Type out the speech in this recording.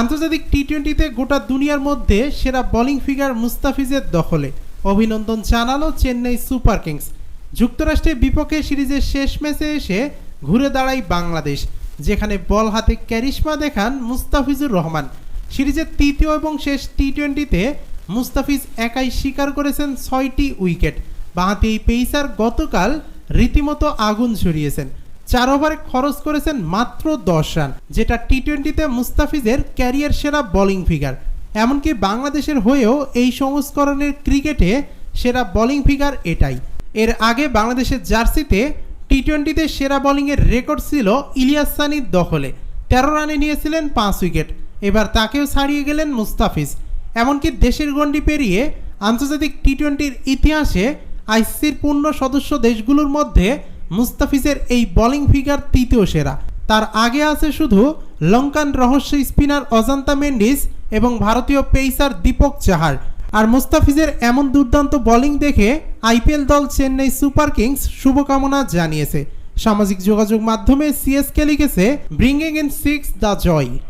আন্তর্জাতিক টি টোয়েন্টিতে গোটা দুনিয়ার মধ্যে সেরা বোলিং ফিগার মুস্তাফিজের দখলে। অভিনন্দন জানালো চেন্নাই সুপার কিংস। যুক্তরাষ্ট্রের বিপক্ষে সিরিজের শেষ ম্যাচে এসে ঘুরে দাঁড়ায় বাংলাদেশ, যেখানে বল হাতে ক্যারিশমা দেখান মুস্তাফিজুর রহমান। সিরিজের তৃতীয় এবং শেষ টি টোয়েন্টিতে মুস্তাফিজ একাই স্বীকার করেছেন ছয়টি উইকেট। বাঁহাতি এই পেসার গতকাল রীতিমতো আগুন ঝরিয়েছেন। চার ওভারে খরচ করেছেন মাত্র দশ রান, যেটা টি টোয়েন্টিতে মুস্তাফিজের ক্যারিয়ার সেরা বোলিং ফিগার এমনকি বাংলাদেশের হয়েও এই সংস্করণের ক্রিকেটে সেরা বোলিং ফিগার এটাই। এর আগে বাংলাদেশের জার্সিতে টি টোয়েন্টিতে সেরা বোলিংয়ের রেকর্ড ছিল ইলিয়াস সানির দখলে। তেরো রানে নিয়েছিলেন পাঁচ উইকেট। এবার তাকেও ছাড়িয়ে গেলেন মুস্তাফিজ। এমনকি দেশের গণ্ডি পেরিয়ে আন্তর্জাতিক টি টোয়েন্টির ইতিহাসে আইসিসির পূর্ণ সদস্য দেশগুলোর মধ্যে মুস্তাফিজের এই বোলিং ফিগার তৃতীয় সেরা। তার আগে আছে শুধু লঙ্কান রহস্য স্পিনার অজান্তা মেন্ডিস এবং ভারতীয় পেসার দীপক চাহার। আর মুস্তাফিজের এমন দুর্দান্ত বোলিং দেখে আইপিএল দল চেন্নাই সুপার কিংস শুভকামনা জানিয়েছে। সামাজিক যোগাযোগ মাধ্যমে সিএসকে লিখেছে bringing in six the joy